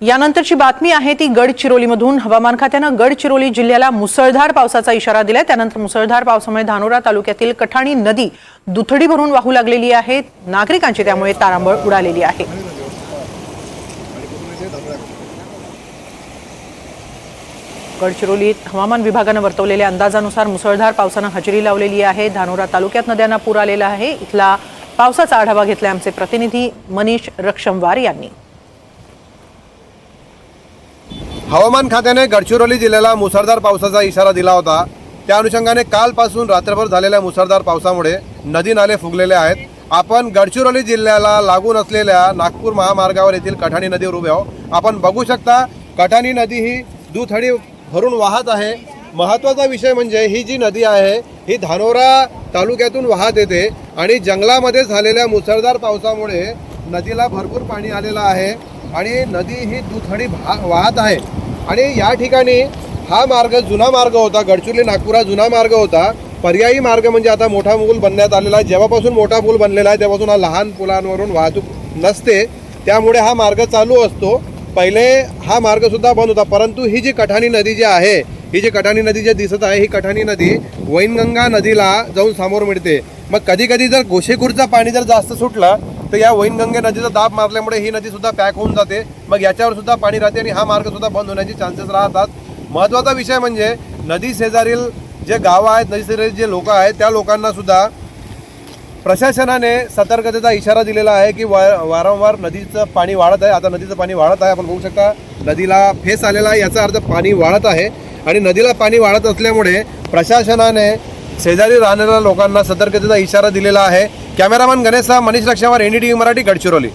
यानंतरची बातमी आहे ती गडचिरोलीमधून हवामान खात्यानं गडचिरोली जिल्ह्याला मुसळधार पावसाचा इशारा दिलाय. त्यानंतर मुसळधार पावसामुळे धानोरा तालुक्यातील कठाणी नदी दुथडी भरून वाहू लागलेली आहे. नागरिकांची त्यामुळे तारांबळ उडालेली आहे. गडचिरोलीत हवामान विभागानं वर्तवलेल्या अंदाजानुसार मुसळधार पावसानं हजेरी लावलेली आहे. धानोरा तालुक्यात नद्यांना पूर आलेला आहे. इथला पावसाचा आढावा घेतलाय आमचे प्रतिनिधी मनीष रक्षमवार यांनी. हवामान खात्याने गडचिरोली जिल्ह्याला मुसळधार पावसाचा इशारा दिला होता. त्या अनुषंगाने कालपासून रात्रभर झालेल्या मुसळधार पावसामुळे नदी नाले फुगलेले आहेत. आपण गडचिरोली जिल्ह्याला लागून असलेल्या नागपूर महामार्गावर येथील कठाणी नदीवर उभे आहोत. आपण बघू शकता कठाणी नदी ही दुथडी भरून वाहत आहे. महत्त्वाचा विषय म्हणजे ही जी नदी आहे ही धानोरा तालुक्यातून वाहत येते आणि जंगलामध्ये झालेल्या मुसळधार पावसामुळे नदीला भरपूर पाणी आलेलं आहे. आणि नदी ही दुथडी भा वाहत आहे. आणि या ठिकाणी हा मार्ग जुना मार्ग होता गडचिरोली नागपूर हा जुना मार्ग होता. पर्यायी मार्ग म्हणजे आता मोठा पूल बनण्यात आलेला आहे. जेव्हापासून मोठा पूल बनलेला आहे तेव्हापासून हा लहान पुलांवरून वाहतूक नसते. त्यामुळे हा मार्ग चालू असतो. पहिले हा मार्गसुद्धा बंद होता परंतु ही जी कठाणी नदी जी आहे ही जी कठाणी नदी जी दिसत आहे ही कठाणी नदी वैनगंगा नदीला जाऊन समोर मिळते. मग कधी कधी जर गोशेखूरचं पाणी जर जास्त सुटलं तर या वैनगंगे नदीचा दाब मारल्यामुळे ही नदी सुद्धा पॅक होऊन जाते. मग याच्यावर सुद्धा पाणी राहते आणि हा मार्ग सुद्धा बंद होण्याचे चान्सेस राहतात. महत्त्वाचा विषय म्हणजे नदी शेजारील जे गावं आहेत नदी शेजारील जे लोक आहेत त्या लोकांना सुद्धा प्रशासनाने सतर्कतेचा इशारा दिलेला आहे की वा वारंवार नदीचं पाणी वाढत आहे. आता नदीचं पाणी वाढत आहे आपण बघू शकता. नदीला फेस आलेला आहे याचा अर्थ पाणी वाढत आहे. आणि नदीला पाणी वाढत असल्यामुळे प्रशासनाने शेजारी राहणाऱ्या लोकांना सतर्कतेचा इशारा दिलेला आहे. कॅमेरामन गणेशा मनीष लक्षावर एनडीटीव्ही मराठी गडचिरोली.